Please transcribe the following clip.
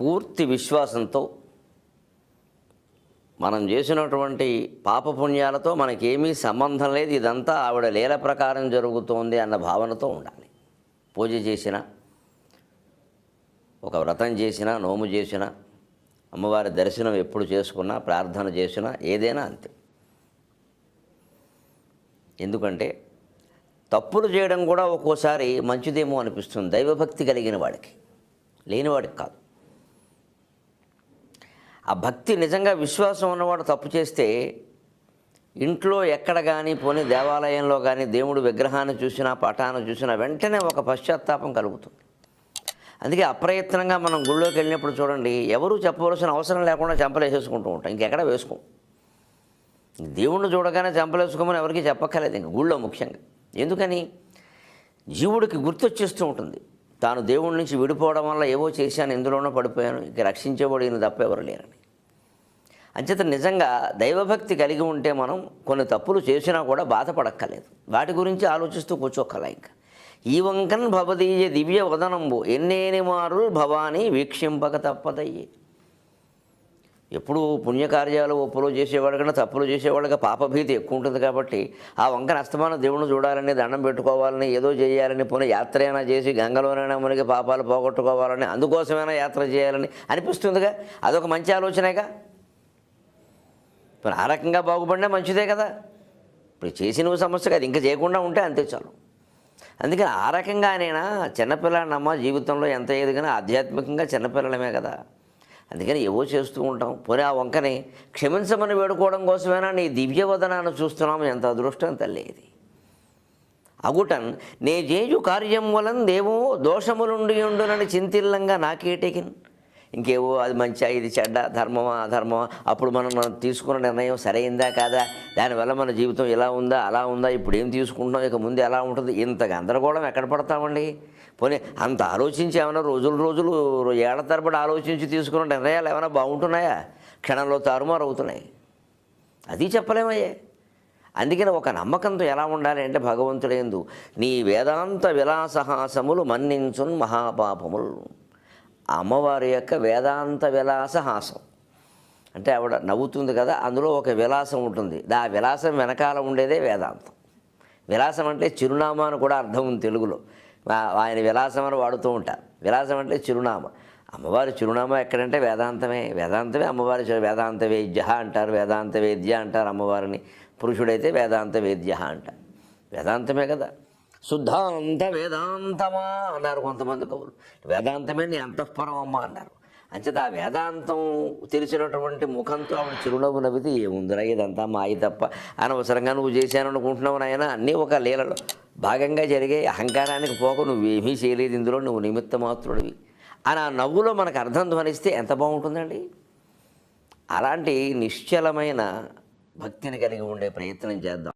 పూర్తి విశ్వాసంతో మనం చేసినటువంటి పాపపుణ్యాలతో మనకేమీ సంబంధం లేదు. ఇదంతా ఆవిడ లీల ప్రకారం జరుగుతోంది అన్న భావనతో ఉండాలి. పూజ చేసిన ఒక వ్రతం చేసినా నోము చేసినా అమ్మవారి దర్శనం ఎప్పుడు చేసుకున్నా ప్రార్థన చేసినా ఏదైనా అంతే. ఎందుకంటే తప్పులు చేయడం కూడా ఒక్కోసారి మంచిదేమో అనిపిస్తుంది. దైవభక్తి కలిగిన వాడికి లేనివాడికి కాదు. ఆ భక్తి నిజంగా విశ్వాసం ఉన్నవాడు తప్పు చేస్తే ఇంట్లో ఎక్కడ కానీ పోనీ దేవాలయంలో కానీ దేవుడు విగ్రహాన్ని చూసినా పటాన్ని చూసినా వెంటనే ఒక పశ్చాత్తాపం కలుగుతుంది. అందుకే అప్రయత్నంగా మనం గుళ్ళోకి వెళ్ళినప్పుడు చూడండి ఎవరూ చెప్పవలసిన అవసరం లేకుండా చెంపలేసేసుకుంటూ ఉంటాం. ఇంకెక్కడ వేసుకోం? దేవుణ్ణి చూడగానే చెంపలేసుకోమని ఎవరికీ చెప్పక్కర్లేదు ఇంక గుళ్ళో ముఖ్యంగా. ఎందుకని? జీవుడికి గుర్తొచ్చేస్తూ ఉంటుంది. తాను దేవుడి నుంచి విడిపోవడం వల్ల ఏవో చేశాను ఎందులోనో పడిపోయాను ఇక రక్షించబడిన తప్ప ఎవరు లేరని. అంచేత నిజంగా దైవభక్తి కలిగి ఉంటే మనం కొన్ని తప్పులు చేసినా కూడా బాధపడక్కర్లేదు. వాటి గురించి ఆలోచిస్తూ కూర్చోక్కల ఇంకా. ఈ వంకన్ భవదీయ దివ్య వదనంబు ఎన్నేని మారు భవాని వీక్షింపక తప్పదయ్యి. ఎప్పుడు పుణ్యకార్యాలు ఒప్పులు చేసేవాడు కన్నా తప్పులు చేసేవాళ్ళకి పాపభీతి ఎక్కువ ఉంటుంది కాబట్టి ఆ వంకన అస్తమానం దేవుణ్ణి చూడాలని దండం పెట్టుకోవాలని ఏదో చేయాలని పోనీ యాత్ర అయినా చేసి గంగలోనైనా మునిగి పాపాలు పోగొట్టుకోవాలని అందుకోసమైనా యాత్ర చేయాలని అనిపిస్తుందిగా. అదొక మంచి ఆలోచనేగా. మరి ఆ రకంగా బాగుపడినా మంచిదే కదా. ఇప్పుడు చేసిన సమస్య కాదు ఇంకా చేయకుండా ఉంటే అంతే చాలు. అందుకని ఆ రకంగానైనా చిన్నపిల్లాడినమ్మ జీవితంలో ఎంత ఎదిగినా ఆధ్యాత్మికంగా చిన్నపిల్లలమే కదా. అందుకని ఏవో చేస్తూ ఉంటాం. పోనీ ఆ వంకని క్షమించమని వేడుకోవడం కోసమేనా? నీ దివ్యవదనాన్ని చూస్తున్నాము ఎంత అదృష్టం తల్లి ఇది. అగుటన్ నే జేజు కార్యం వలన దేవో దోషములుండి ఉండునని చింతిల్లంగా నాకేటికిన్? ఇంకేవో అది మంచిగా ఇది చెడ్డ ధర్మమా అధర్మమా అప్పుడు మనం మనం తీసుకున్న నిర్ణయం సరైందా కాదా? దానివల్ల మన జీవితం ఇలా ఉందా అలా ఉందా? ఇప్పుడు ఏం తీసుకుంటున్నాం? ఇక ముందు ఎలా ఉంటుంది? ఇంత గందరగోళం ఎక్కడ పడతామండి? పోనీ అంత ఆలోచించి ఏమైనా రోజులు రోజులు ఏళ్ళ తరబడి ఆలోచించి తీసుకున్న నిర్ణయాలు ఏమైనా బాగుంటున్నాయా? క్షణంలో తారుమారు అవుతున్నాయి అది చెప్పలేమయ్యే. అందుకని ఒక నమ్మకంతో ఎలా ఉండాలి అంటే భగవంతుడేందు నీ వేదాంత విలాసహాసములు మన్నించున్ మహాపాపములు. అమ్మవారి యొక్క వేదాంత విలాస హాసం. అంటే ఆవిడ నవ్వుతుంది కదా అందులో ఒక విలాసం ఉంటుంది. ఆ విలాసం వెనకాల ఉండేదే వేదాంతం. విలాసం అంటే చిరునామా అని కూడా అర్థం ఉంది తెలుగులో. ఆయన విలాసం అని వాడుతూ ఉంటారు. విలాసం అంటే చిరునామా. అమ్మవారి చిరునామా ఎక్కడంటే వేదాంతమే. వేదాంతమే అమ్మవారి వేదాంత వేద్య అంటారు. వేదాంత వేద్య అంటారు అమ్మవారిని. పురుషుడైతే వేదాంత వేద్య అంటారు. వేదాంతమే కదా. శుద్ధాంత వేదాంతమా అన్నారు కొంతమంది కవులు. వేదాంతమే నీ అంతఃపురం అమ్మ అన్నారు. అంచేత ఆ వేదాంతం తెలిసినటువంటి ముఖంతో ఆవిడ చిరునవ్వు నవ్వితే ఏముందిరా ఇదంతా మాయి తప్ప? అనవసరంగా నువ్వు చేశాను అనుకుంటున్నావు నాయన అన్నీ ఒక లీలలో. భాగంగా జరిగే అహంకారానికి పోక నువ్వేమీ చేయలేదు ఇందులో నువ్వు నిమిత్త మాత్రుడివి అని ఆ నవ్వులో మనకు అర్థం ధ్వనిస్తే ఎంత బాగుంటుందండి? అలాంటి నిశ్చలమైన భక్తిని కలిగి ఉండే ప్రయత్నం చేద్దాం.